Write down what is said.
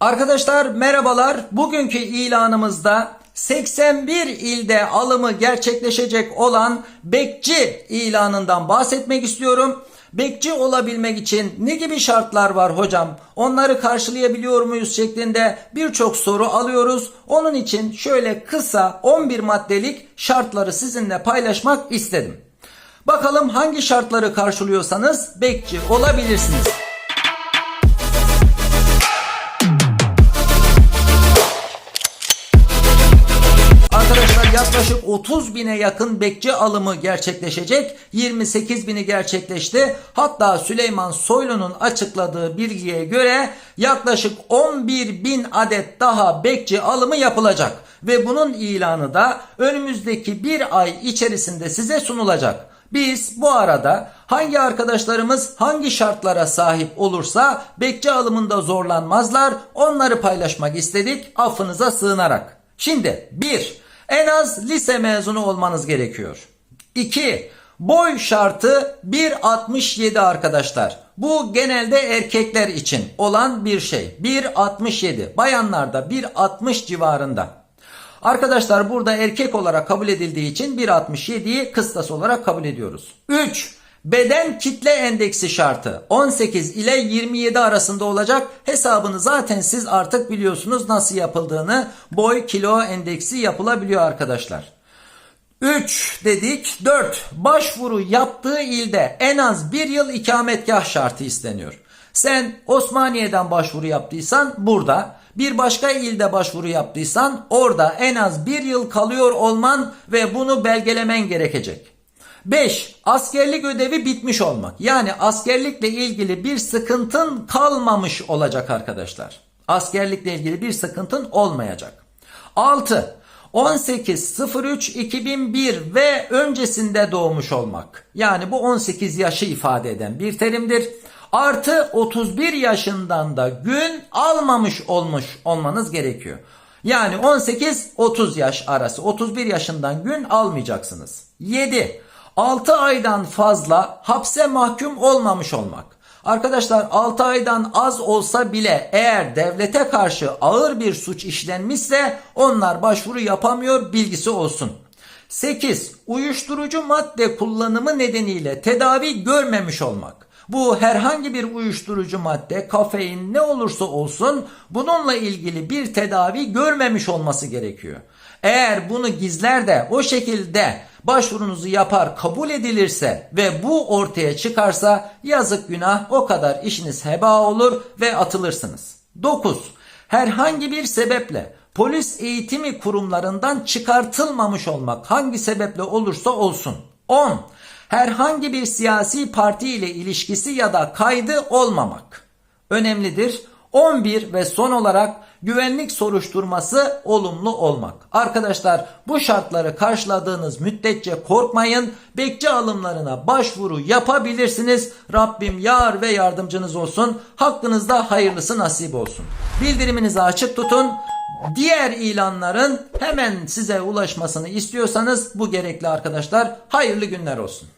Arkadaşlar merhabalar. Bugünkü ilanımızda 81 ilde alımı gerçekleşecek olan bekçi ilanından bahsetmek istiyorum. Bekçi olabilmek için ne gibi şartlar var hocam? Onları karşılayabiliyor muyuz şeklinde birçok soru alıyoruz. Onun için şöyle kısa 11 maddelik şartları sizinle paylaşmak istedim. Bakalım hangi şartları karşılıyorsanız bekçi olabilirsiniz. Yaklaşık 30 bine yakın bekçi alımı gerçekleşecek. 28 bini gerçekleşti. Hatta Süleyman Soylu'nun açıkladığı bilgiye göre yaklaşık 11 bin adet daha bekçi alımı yapılacak. Ve bunun ilanı da önümüzdeki bir ay içerisinde size sunulacak. Biz bu arada hangi arkadaşlarımız hangi şartlara sahip olursa bekçi alımında zorlanmazlar onları paylaşmak istedik affınıza sığınarak. Şimdi 1. En az lise mezunu olmanız gerekiyor. 2. Boy şartı 1.67 arkadaşlar. Bu genelde erkekler için olan bir şey. 1.67. Bayanlarda 1.60 civarında. Arkadaşlar burada erkek olarak kabul edildiği için 1.67'yi kıstas olarak kabul ediyoruz. 3. Beden kitle endeksi şartı 18 ile 27 arasında olacak. Hesabını zaten siz artık biliyorsunuz nasıl yapıldığını. Boy kilo endeksi yapılabiliyor arkadaşlar. 3 dedik 4 başvuru yaptığı ilde en az bir yıl ikametgah şartı isteniyor. Sen Osmaniye'den başvuru yaptıysan burada bir başka ilde başvuru yaptıysan orada en az bir yıl kalıyor olman ve bunu belgelemen gerekecek. 5. Askerlik ödevi bitmiş olmak. Yani askerlikle ilgili bir sıkıntın kalmamış olacak arkadaşlar. Askerlikle ilgili bir sıkıntın olmayacak. 6. 18.03.2001 ve öncesinde doğmuş olmak. Yani bu 18 yaşı ifade eden bir terimdir. Artı 31 yaşından da gün almamış olmuş olmanız gerekiyor. Yani 18-30 yaş arası 31 yaşından gün almayacaksınız. 7. 6 aydan fazla hapse mahkum olmamış olmak. Arkadaşlar 6 aydan az olsa bile eğer devlete karşı ağır bir suç işlenmişse onlar başvuru yapamıyor bilgisi olsun. 8. Uyuşturucu madde kullanımı nedeniyle tedavi görmemiş olmak. Bu herhangi bir uyuşturucu madde, kafein ne olursa olsun bununla ilgili bir tedavi görmemiş olması gerekiyor. Eğer bunu gizler de o şekilde başvurunuzu yapar kabul edilirse ve bu ortaya çıkarsa yazık günah o kadar işiniz heba olur ve atılırsınız. 9. Herhangi bir sebeple polis eğitimi kurumlarından çıkartılmamış olmak hangi sebeple olursa olsun. 10. Herhangi bir siyasi parti ile ilişkisi ya da kaydı olmamak. Önemlidir. 11 ve son olarak güvenlik soruşturması olumlu olmak. Arkadaşlar bu şartları karşıladığınız müddetçe korkmayın. Bekçi alımlarına başvuru yapabilirsiniz. Rabbim yar ve yardımcınız olsun. Hakkınızda hayırlısı nasip olsun. Bildiriminizi açık tutun. Diğer ilanların hemen size ulaşmasını istiyorsanız bu gerekli arkadaşlar. Hayırlı günler olsun.